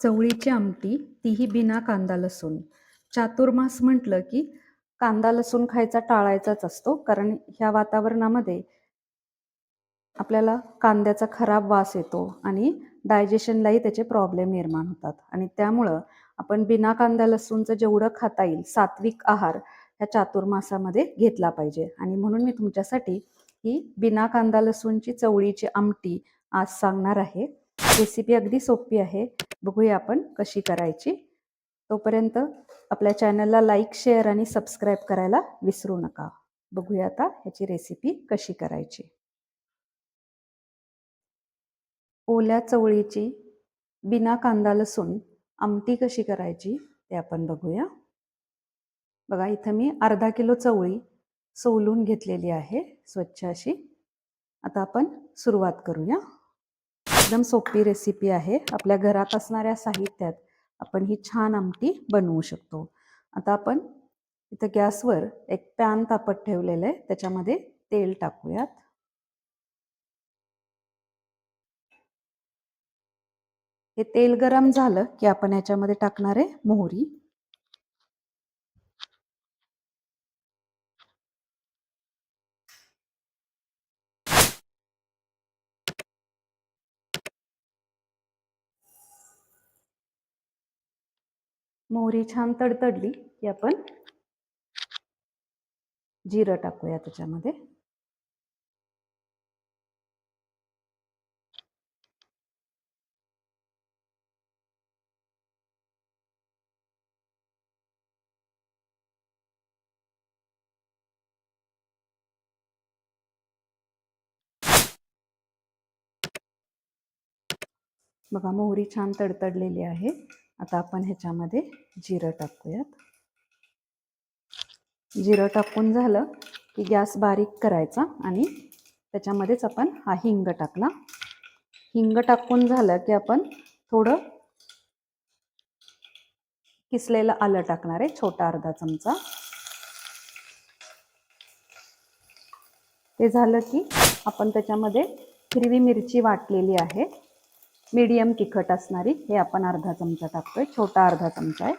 चवळीची आमटी तीही बिना कांदा लसूण. चातुर्मास म्हटलं की कांदा लसूण खायचा टाळायचाच असतो कारण ह्या वातावरणामध्ये आपल्याला कांद्याचा खराब वास येतो आणि डायजेशनलाही त्याचे प्रॉब्लेम निर्माण होतात. आणि त्यामुळं आपण बिना कांदा लसूणचं जेवढं खाता येईल सात्विक आहार ह्या चातुर्मासामध्ये घेतला पाहिजे. आणि म्हणून मी तुमच्यासाठी ही बिना कांदा लसूणची चवळीची आमटी आज सांगणार आहे. रेसिपी अगदी सोपी आहे. बघूया आपण कशी करायची. तोपर्यंत आपल्या चॅनलला लाईक शेअर आणि सबस्क्राईब करायला विसरू नका. बघूया आता ह्याची रेसिपी कशी करायची. ओल्या चवळीची बिना कांदा लसूण आमटी कशी करायची ते आपण बघूया. बघा इथं मी अर्धा किलो चवळी सोलून घेतलेली आहे स्वच्छ अशी. आता आपण सुरुवात करूया. एकदम सोपी रेसिपी आहे. आपल्या घरात असणाऱ्या साहित्यात आपण ही छान आमटी बनवू शकतो. आता आपण इथं गॅसवर एक पॅन तापत ठेवलेलं आहे. त्याच्यामध्ये तेल टाकूयात. हे तेल गरम झालं की आपण याच्यामध्ये टाकणार आहे मोहरी. मोहरी छान तडतडली की आपण जिरं टाकूया त्याच्यामध्ये. बघा मोहरी छान तडतडलेली आहे. आता आपण ह्याच्यामध्ये जिरं टाकूयात. जिरं टाकून झालं की गॅस बारीक करायचा आणि त्याच्यामध्येच आपण हा हिंग टाकला. हिंग टाकून झालं की आपण थोडं किसलेलं आलं टाकणार आहे छोटा अर्धा चमचा. ते झालं की आपण त्याच्यामध्ये हिरवी मिरची वाटलेली आहे. मीडियम तिखट असणारी हे आपण अर्धा चमचा टाकतोय छोटा अर्धा चमचा आहे.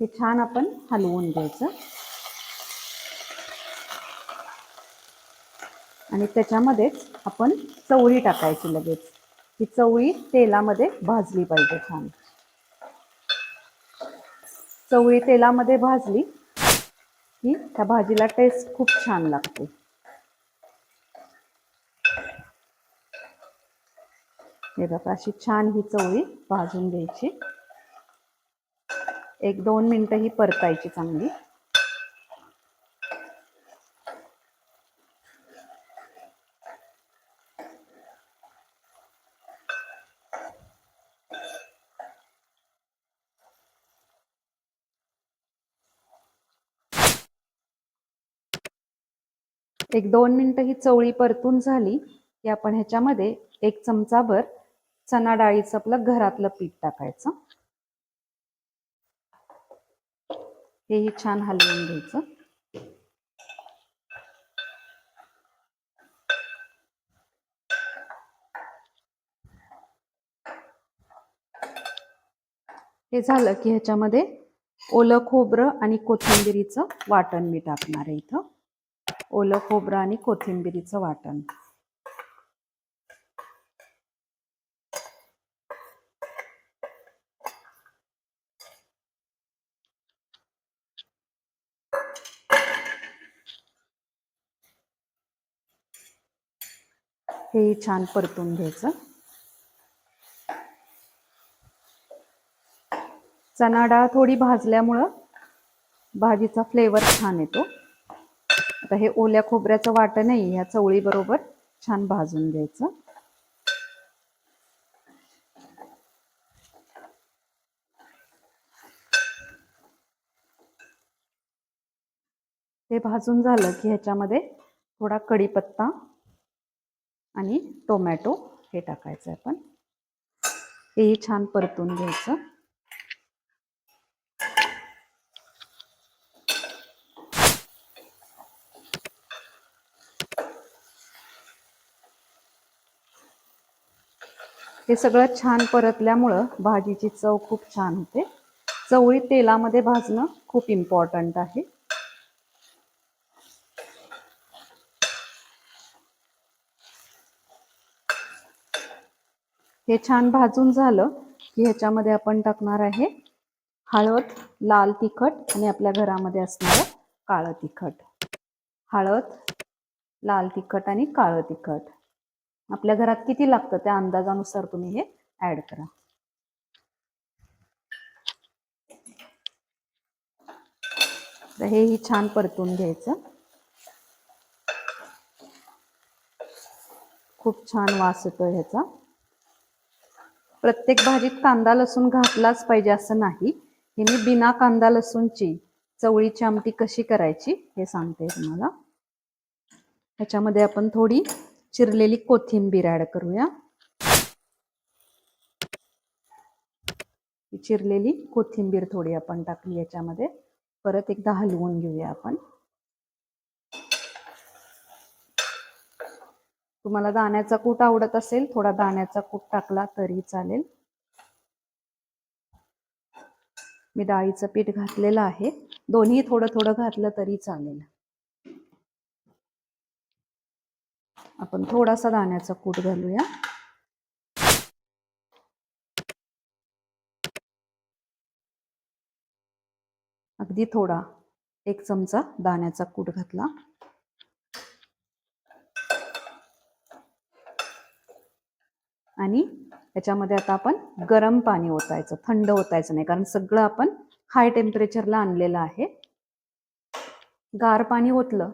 हे छान आपण हलवून घ्यायचं. आणि त्याच्यामध्येच आपण चवळी टाकायची लगेच. ही चवळी तेलामध्ये भाजली पाहिजे छान. चवळी तेलामध्ये भाजली की त्या भाजीला टेस्ट खूप छान लागते. हे बघा अशी छान ही चवळी भाजून घ्यायची. एक दोन मिनटं ही परतायची चांगली. एक दोन मिनटं ही चवळी परतून झाली की आपण ह्याच्यामध्ये एक चमचाभर चना डाळीचं आपलं घरातलं पीठ टाकायचं. हेही छान हलवून घ्यायचं. हे झालं की ह्याच्यामध्ये ओलं खोबरं आणि कोथिंबिरीचं वाटण मी टाकणार आहे इथं. ओलं खोबरं आणि कोथिंबिरीचं वाटण. हे छान परतून घ्यायचं. चणा डाळ थोडी भाजल्यामुळं भाजीचा फ्लेवर छान येतो. आता हे ओल्या खोबऱ्याचं वाटणही ह्या चवळीबरोबर छान भाजून घ्यायचं. ते भाजून झालं की ह्याच्यामध्ये थोडा कढीपत्ता आणि टोमॅटो हे टाकायचं आहे आपण. हेही छान परतून घ्यायचं. हे सगळं छान परतल्यामुळं भाजीची चव खूप छान होते. चवळी तेलामध्ये भाजणं खूप इम्पॉर्टंट आहे. हे छान भाजून झालं की ह्याच्यामध्ये आपण टाकणार आहे हळद लाल तिखट आणि आपल्या घरामध्ये असणारं काळं तिखट. हळद लाल तिखट आणि काळं तिखट. आपल्या घरात किती लागतं त्या अंदाजानुसार तुम्ही हे ऍड करा. तर हेही छान परतून घ्यायचं. खूप छान वास येतो ह्याचा. प्रत्येक भाजीत कांदा लसूण घातलाच पाहिजे असं नाही. हे मी बिना कांदा लसूणची चवळीची आमटी कशी करायची हे सांगते तुम्हाला. ह्याच्यामध्ये आपण थोडी चिरलेली कोथिंबीर ऍड करूया. चिरलेली कोथिंबीर थोडी आपण टाकली याच्यामध्ये परत एकदा हलवून घेऊया आपण. तुम्हाला दाण्याचा कूट आवडत असेल थोडा दाण्याचा कूट टाकला तरी चालेल. मी डाळीचं पीठ घातलेलं आहे. दोन्ही थोडं थोडं घातलं तरी चालेल. आपण थोडासा दाण्याचा कूट घालूया. अगदी थोडा एक चमचा दाण्याचा कूट घातला. आणि त्याच्यामध्ये आता आपण गरम पाणी ओतायचं थंड ओतायचं नाही कारण सगळं आपण हाय टेम्परेचरला आणलेलं आहे. गार पाणी ओतलं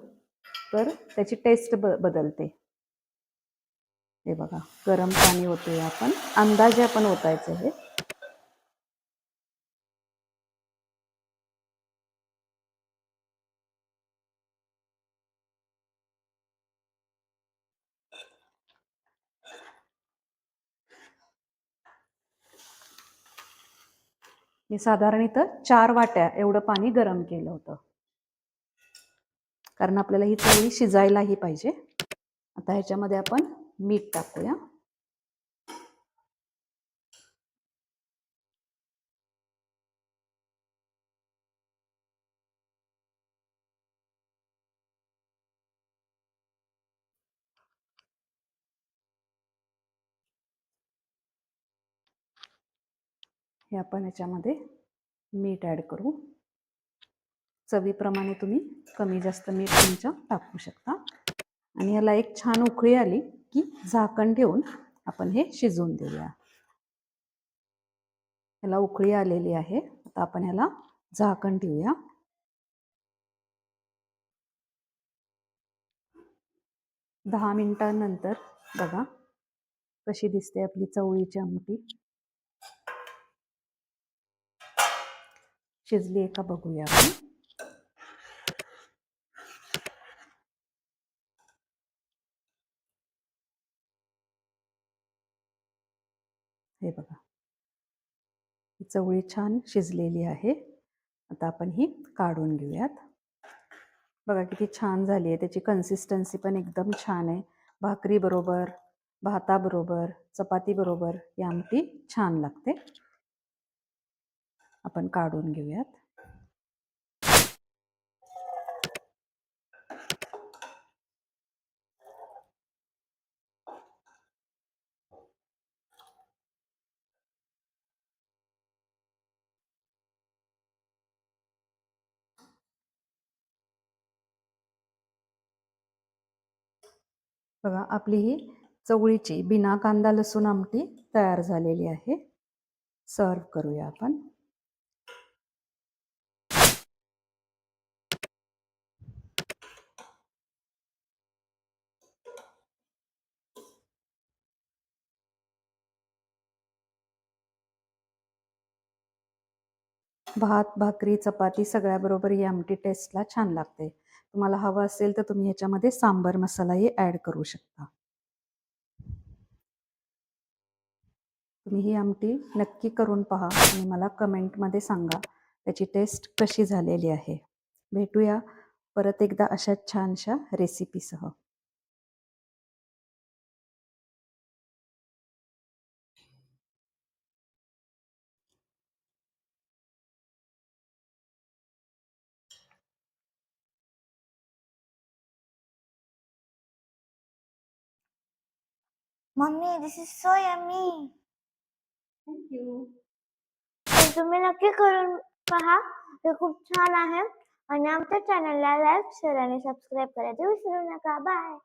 तर त्याची टेस्ट ब बदलते. हे बघा गरम पाणी ओतूया आपण. अंदाजे आपण ओतायचं हे. मी साधारण इथं चार वाट्या एवढं पाणी गरम केलं होतं. कारण आपल्याला ही चवळी शिजायलाही पाहिजे. आता ह्याच्यामध्ये आपण मीठ टाकूया. हे आपण याच्यामध्ये मीठ ॲड करू. चवीप्रमाणे तुम्ही कमी जास्त मीठ तुमच्या टाकू शकता. आणि याला एक छान उकळी आली की झाकण ठेवून आपण हे शिजवून देऊया. याला उकळी आलेली आहे. आता आपण ह्याला झाकण ठेवूया. दहा मिनिटांनंतर बघा कशी दिसते आपली चवळीची आमटी. शिजली आहे का बघूया आपण. हे बघा. ही चवळी छान शिजलेली आहे. आता आपण ही काढून घेऊयात. बघा किती छान झाली आहे. त्याची कन्सिस्टन्सी पण एकदम छान आहे. भाकरी बरोबर भाताबरोबर चपातीबरोबर ही आमटी छान लागते. आपण काढून घेऊयात. बघा आपली ही चवळीची बिना कांदा लसूण आमटी तयार झालेली आहे. सर्व करूया आपण. भात भाकरी चपाती सगळ्याबरोबर ही आमटी टेस्टला छान लागते. तुम्हाला हवं असेल तर तुम्ही ह्याच्यामध्ये सांबर मसालाही ॲड करू शकता. तुम्ही ही आमटी नक्की करून पहा आणि मला कमेंटमध्ये सांगा त्याची टेस्ट कशी झालेली आहे. भेटूया परत एकदा अशा छानशा रेसिपीसह mummy this is so yummy thank you तुम्ही नक्की करून पहा हे खूप छान आहे आणि आमच्या चॅनलला लाईक शेअर आणि सबस्क्राईब करायचं विसरू नका बाय